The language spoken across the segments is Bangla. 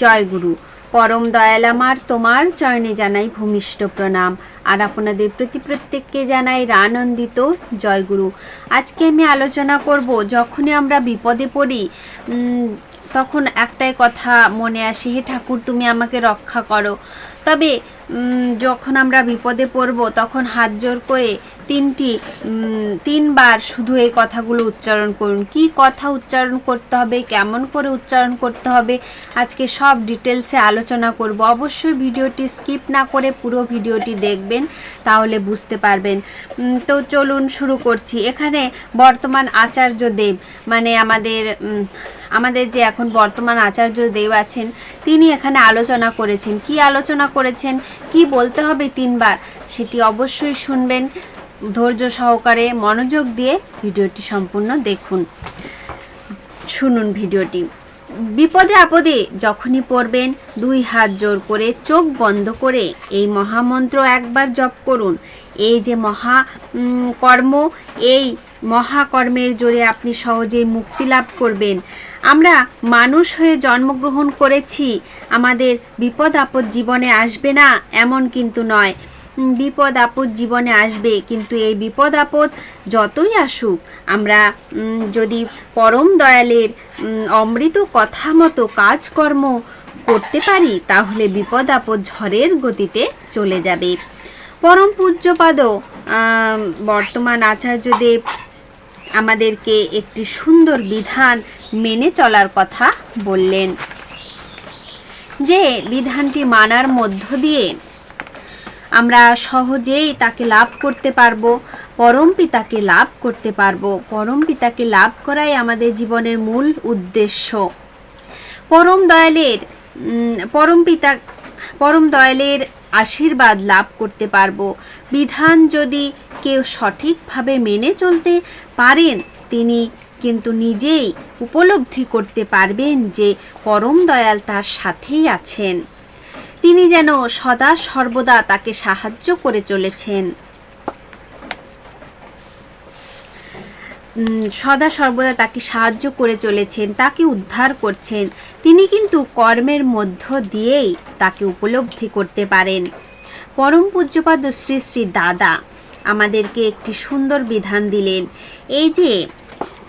জয় গুরু পরম দয়াল আমার, তোমার চরণে জানাই ভূমিষ্ঠ প্রণাম। আর আপনাদের প্রতি প্রত্যেককে জানাই রানন্দিত জয়গুরু। আজকে আমি আলোচনা করব, যখনই আমরা বিপদে পড়ি তখন একটাই কথা মনে আসে, হে ঠাকুর, তুমি আমাকে রক্ষা করো। তবে যখন আমরা বিপদে পড়ব, তখন হাত জোর করে তিনটি তিনবার শুধু এই কথাগুলো উচ্চারণ করুন। কি কথা উচ্চারণ করতে হবে, কেমন করে উচ্চারণ করতে হবে, আজকে সব ডিটেলসে আলোচনা করব। অবশ্যই ভিডিওটি স্কিপ না করে পুরো ভিডিওটি দেখবেন, তাহলে বুঝতে পারবেন। তো চলুন শুরু করছি। এখানে বর্তমান আচার্য দেব মানে আমাদের আমাদের যে এখন বর্তমান আচার্য দেব আছেন, তিনি এখানে আলোচনা করেছেন। কি আলোচনা করেছেন? কি বলতে হবে তিনবার? সেটি অবশ্যই শুনবেন। ধৈর্য সহকারে মনোযোগ দিয়ে ভিডিওটি সম্পূর্ণ দেখুন। শুনুন ভিডিওটি। বিপদে আপদে যখনই পড়বেন, দুই হাত জোর করে চোখ বন্ধ করে এই মহামন্ত্র একবার জপ করুন। এই যে মহা কর্ম, এই মহাকর্মের জোরে আপনি সহজেই মুক্তি লাভ করবেন। আমরা মানুষ হয়ে জন্মগ্রহণ করেছি, আমাদের বিপদ আপদ জীবনে আসবে না, এমন কিন্তু নয়। বিপদ আপদ জীবনে আসবে, কিন্তু এই বিপদ আপদ যতই আসুক, আমরা যদি পরম দয়ালের অমৃত কথা মতো কাজকর্ম করতে পারি, তাহলে বিপদ আপদ ঝড়ের গতিতে চলে যাবে। পরম পূজ্যপাদ বর্তমান আচার্যদেব আমাদেরকে একটি সুন্দর বিধান মেনে চলার কথা বললেন। যে বিধানটি মানার মধ্য দিয়ে আমরা সহজেই তাকে লাভ করতে পারব, পরম পিতাকে লাভ করতে পারব। পরম পিতাকে লাভ করাই আমাদের জীবনের মূল উদ্দেশ্য। পরম দয়ালের পরম পিতা, পরম দয়ালের আশীর্বাদ লাভ করতে পারব। বিধান যদি কেউ সঠিকভাবে মেনে চলতে পারেন। তিনি কিন্তু নিজেই উপলব্ধি করতে পারবেন যে পরম দয়াল তার সাথেই আছেন। তিনি যেন সদা সর্বদা তাকে সাহায্য করে চলেছেন। সদা সর্বদা তাকে সাহায্য করে চলেছেন, তাকে উদ্ধার করছেন। তিনি কিন্তু কর্মের মধ্য দিয়েই তাকে উপলব্ধি করতে পারেন। পরম পূজ্যপাদ শ্রী শ্রী দাদা আমাদেরকে একটি সুন্দর বিধান দিলেন। এই যে,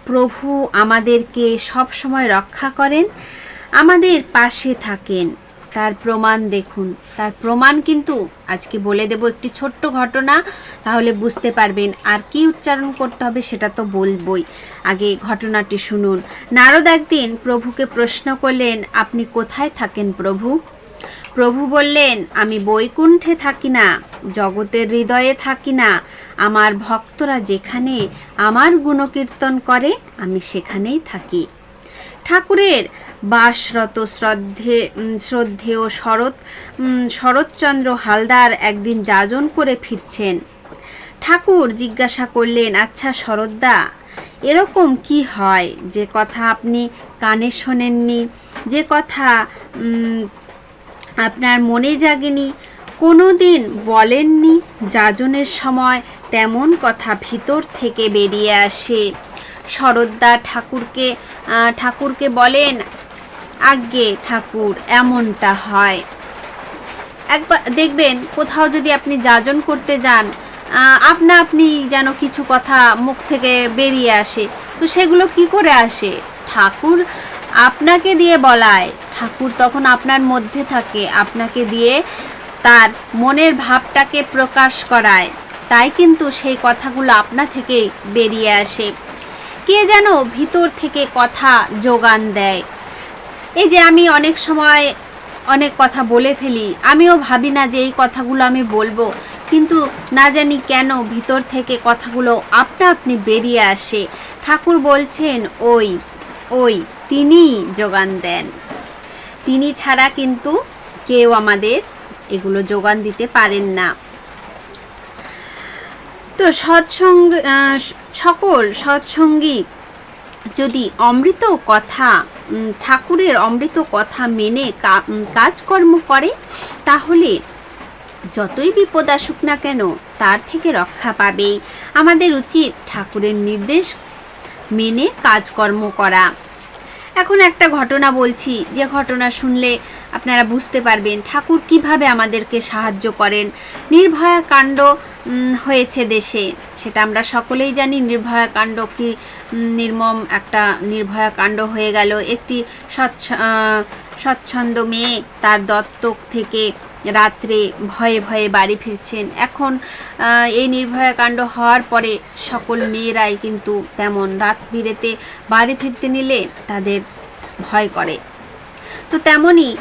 প্রভু আমাদেরকে সব সময় রক্ষা করেন, আমাদের পাশে থাকেন। তার প্রমাণ দেখুন। তার প্রমাণ কিন্তু, আজকে বলে দেব একটি ছোট্ট ঘটনা, তাহলে বুঝতে পারবেন আর কি উচ্চারণ করতে হবে সেটা তো বলবই। আগে ঘটনাটি শুনুন। নারদ একদিন প্রভুকে প্রশ্ন করলেন, আপনি কোথায় থাকেন প্রভু? প্রভু বললেন, আমি বৈকুণ্ঠে থাকি না, জগতের হৃদয়ে থাকি না। আমার ভক্তরা যেখানে আমার গুণকীর্তন করে, আমি সেখানেই থাকি। ঠাকুরের বাসরত শ্রদ্ধে শ্রদ্ধেয় শরৎ শরৎচন্দ্র হালদার একদিন যাজন করে ফিরছেন। ঠাকুর জিজ্ঞাসা করলেন আচ্ছা শরৎদা, এরকম কি হয়? যে কথা আপনি কানে শোনেননি, যে কথা আপনার মনে জাগেনি? কোনো দিন বলেননি যাজনের সময় তেমন কথা ভিতর থেকে বেরিয়ে আসে। শরদ্দা ঠাকুরকে ঠাকুরকে বলেন, আজ্ঞে ঠাকুর, এমনটা হয়। একবার দেখবেন কোথাও যদি আপনি যাজন করতে যান আপনা আপনি যেন কিছু কথা মুখ থেকে বেরিয়ে আসে। তো সেগুলো কি করে আসে? ঠাকুর আপনাকে দিয়ে বলায়। ঠাকুর তখন আপনার মধ্যে থাকে, আপনাকে দিয়ে তার মনের ভাবটাকে প্রকাশ করায়। তাই কিন্তু সেই কথাগুলো আপনা থেকেই বেরিয়ে আসে। কে যেন ভিতর থেকে কথা যোগান দেয়। এই যে আমি অনেক সময় অনেক কথা বলে ফেলি, আমিও ভাবি না যে এই কথাগুলো আমি বলব, কিন্তু না জানি কেন ভিতর থেকে কথাগুলো আপনা আপনি বেরিয়ে আসে। ঠাকুর বলছেন, ওই ওই, তিনিই যোগান দেন। তিনি ছাড়া কিন্তু কেউ আমাদের এগুলো যোগান দিতে পারেন না। তো সৎসঙ্গ সকল সৎসঙ্গী যদি অমৃত কথা ঠাকুরের অমৃত কথা মেনে কাজকর্ম করে, তাহলে যতই বিপদ আসুক না কেন তার থেকে রক্ষা পাবেই। আমাদের উচিত ঠাকুরের নির্দেশ মেনে কাজকর্ম করা। এখন একটা ঘটনা বলছি। যে ঘটনা শুনলে আপনারা বুঝতে পারবেন ঠাকুর কীভাবে আমাদেরকে সাহায্য করেন। নির্ভয়া কাণ্ড হয়েছে দেশে। সেটা আমরা সকলেই জানি। নির্ভয়া কাণ্ড কি নির্মম একটা নির্ভয়া কাণ্ড হয়ে গেল। একটি স্বচ্ছ স্বচ্ছন্দ মেয়ে তার দত্তক থেকে রাত্রে ভয়ে ভয়ে বাড়ি ফিরছেন। এখন এই নির্ভয়া কাণ্ড হওয়ার পরে সকল মেয়েরাই কিন্তু তেমন রাত বিরেতে বাড়ি ফিরতে নিলে তাদের ভয় করে। তো তেমনই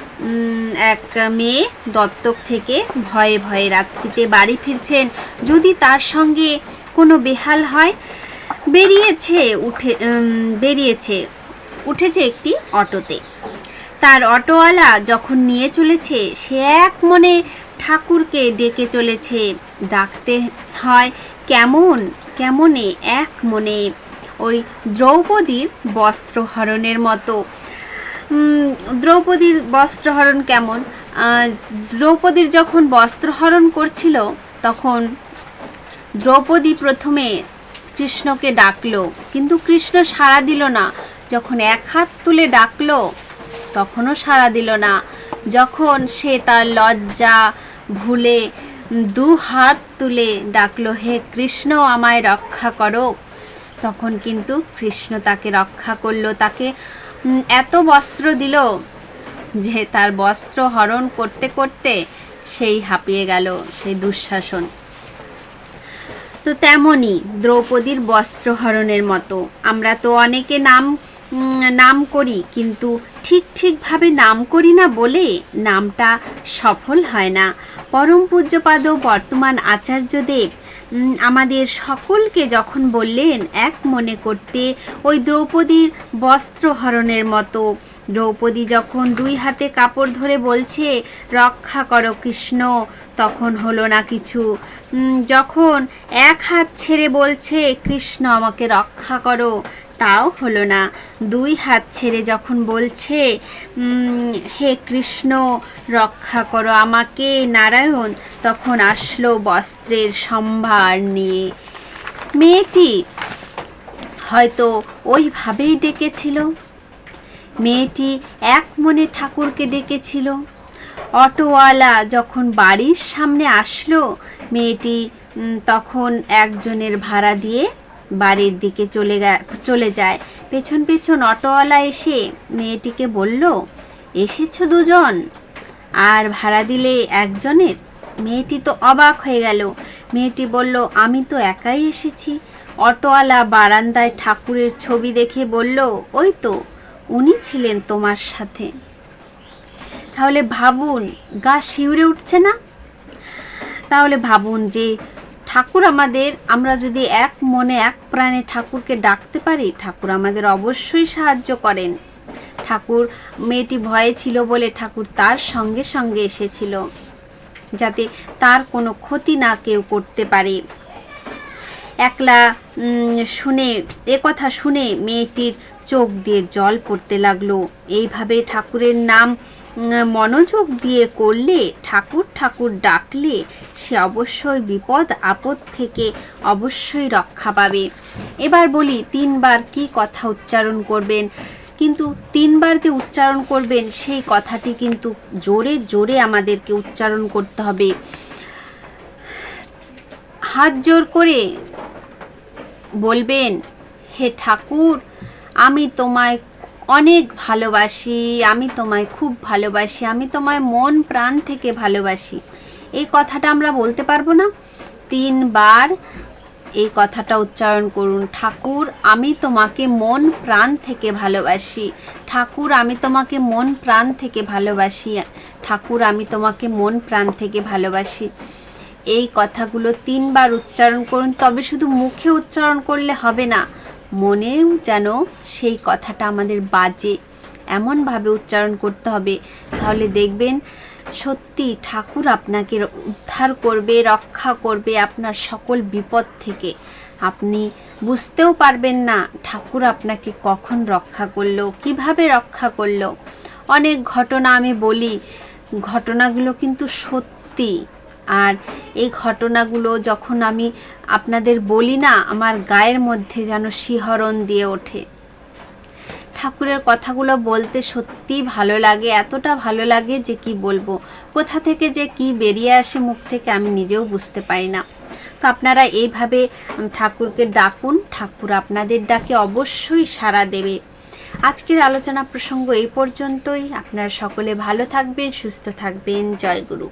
এক মেয়ে দত্তক থেকে ভয়ে ভয়ে রাত্রিতে বাড়ি ফিরছেন। যদি তার সঙ্গে কোনো বেহাল হয়, বেরিয়েছে, উঠে বেরিয়েছে, উঠেছে একটি অটোতে। তার অটোওয়ালা যখন নিয়ে চলেছে, সে এক মনে ঠাকুরকে ডেকে চলেছে। ডাকতে হয়, কেমন? কেমনে? এক মনে। ওই দ্রৌপদীর বস্ত্রহরণের মতো। দ্রৌপদীর বস্ত্রহরণ কেমন? দ্রৌপদীর যখন বস্ত্রহরণ করছিল, তখন দ্রৌপদী প্রথমে কৃষ্ণকে ডাকলো। কিন্তু কৃষ্ণ সাড়া দিল না। যখন এক হাত তুলে ডাকলো তখনও সাড়া দিল না। যখন সে তার লজ্জা ভুলে দু হাত তুলে ডাকলো, হে কৃষ্ণ, আমায় রক্ষা করো। তখন কিন্তু কৃষ্ণ তাকে রক্ষা করল, তাকে এত বস্ত্র দিল যে তার বস্ত্র হরণ করতে করতে সেই হাঁপিয়ে গেল, সেই দুঃশাসন। তো তেমনই দ্রৌপদীর বস্ত্রহরণের মতো। আমরা তো অনেকে নাম নাম করি, কিন্তু ঠিক ঠিকভাবে নাম করি না বলে নামটা সফল হয় না। পরম পূজ্যপাদ বর্তমান আচার্যদেব আমাদের সকলকে যখন বললেন এক মনে করতে, ওই দ্রৌপদীর বস্ত্রহরণের মতো, দ্রৌপদী যখন দুই হাতে কাপড় ধরে বলছে, রক্ষা করো কৃষ্ণ তখন হলো না কিছু। যখন এক হাত ছেড়ে বলছে, কৃষ্ণ, আমাকে রক্ষা করো তাও হলো না। দুই হাত ছেড়ে যখন বলছে হে কৃষ্ণ, রক্ষা করো আমাকে, নারায়ণ, তখন আসলো বস্ত্রের সম্ভার নিয়ে। মেয়েটি হয়তো ওইভাবেই ডেকেছিল। মেয়েটি এক মনে ঠাকুরকে ডেকেছিল। অটোওয়ালা যখন বাড়ির সামনে আসলো, মেয়েটি তখন একজনের ভাড়া দিয়ে বাড়ির দিকে চলে চলে যায়। পেছন পেছন অটোওয়ালা এসে মেয়েটিকে বলল, এসেছ দুজন? আর ভাড়া দিলে একজনের? মেয়েটি তো অবাক হয়ে গেল। মেয়েটি বলল, আমি তো একাই এসেছি। অটোওয়ালা বারান্দায় ঠাকুরের ছবি দেখে বলল, ওই তো, উনি ছিলেন তোমার সাথে। তাহলে ভাবুন, গা শিউরে উঠছে না? তাহলে ভাবুন যে ঠাকুর আমাদের, আমরা যদি এক মনে এক প্রাণে ঠাকুরকে ডাকতে পারি, ঠাকুর আমাদের অবশ্যই সাহায্য করেন। ঠাকুর, মেয়েটি ভয়ে ছিল বলে ঠাকুর তার সঙ্গে সঙ্গে এসেছিল, যাতে তার কোনো ক্ষতি না কেউ করতে পারে। একলা শুনে, এ কথা শুনে মেয়েটির চোখ দিয়ে জল পড়তে লাগল। এইভাবে ঠাকুরের নাম মনোযোগ দিয়ে করলে, ঠাকুর ঠাকুর ডাকলে সে অবশ্যই বিপদ, আপদ থেকে অবশ্যই রক্ষা পাবে। এবার বলি, তিনবার কি কথা উচ্চারণ করবেন? কিন্তু তিনবার যে উচ্চারণ করবেন, সেই কথাটি কিন্তু জোরে জোরে আমাদেরকে উচ্চারণ করতে হবে। হাত জোর করে বলবেন, হে ঠাকুর, আমি তোমায় অনেক ভালোবাসি, আমি তোমায় খুব ভালোবাসি, আমি তোমায় মন প্রাণ থেকে ভালোবাসি। এই কথাটা আমরা বলতে পারব না। তিনবার এই কথাটা উচ্চারণ করুন। ঠাকুর, আমি তোমাকে মন প্রাণ থেকে ভালোবাসি। ঠাকুর, আমি তোমাকে মন প্রাণ থেকে ভালোবাসি। ঠাকুর, আমি তোমাকে মন প্রাণ থেকে ভালোবাসি। এই কথাগুলো তিনবার উচ্চারণ করুন। তবে শুধু মুখে উচ্চারণ করলে হবে না। মনেও যেন সেই কথাটা আমাদের বাজে। এমনভাবে উচ্চারণ করতে হবে। তাহলে দেখবেন, সত্যি ঠাকুর আপনাকে উদ্ধার করবে, রক্ষা করবে আপনার সকল বিপদ থেকে। আপনি বুঝতেও পারবেন না ঠাকুর আপনাকে কখন রক্ষা করল, কীভাবে রক্ষা করল। অনেক ঘটনা আমি বলি, ঘটনাগুলো কিন্তু সত্যি। আর এই ঘটনাগুলো যখন আমি আপনাদের বলি না, আমার গায়ের মধ্যে যেন শিহরণ দিয়ে ওঠে। ঠাকুরের কথাগুলো বলতে সত্যিই ভালো লাগে, এতটা ভালো লাগে যে কি বলব? কোথা থেকে যে কি বেরিয়ে আসে মুখ থেকে আমি নিজেও বুঝতে পারি না। তো আপনারা এইভাবে ঠাকুরকে ডাকুন, ঠাকুর আপনাদের ডাকে, অবশ্যই সাড়া দেবে। আজকের আলোচনা প্রসঙ্গ এই পর্যন্তই। আপনারা সকলে ভালো থাকবেন, সুস্থ থাকবেন। জয় গুরু।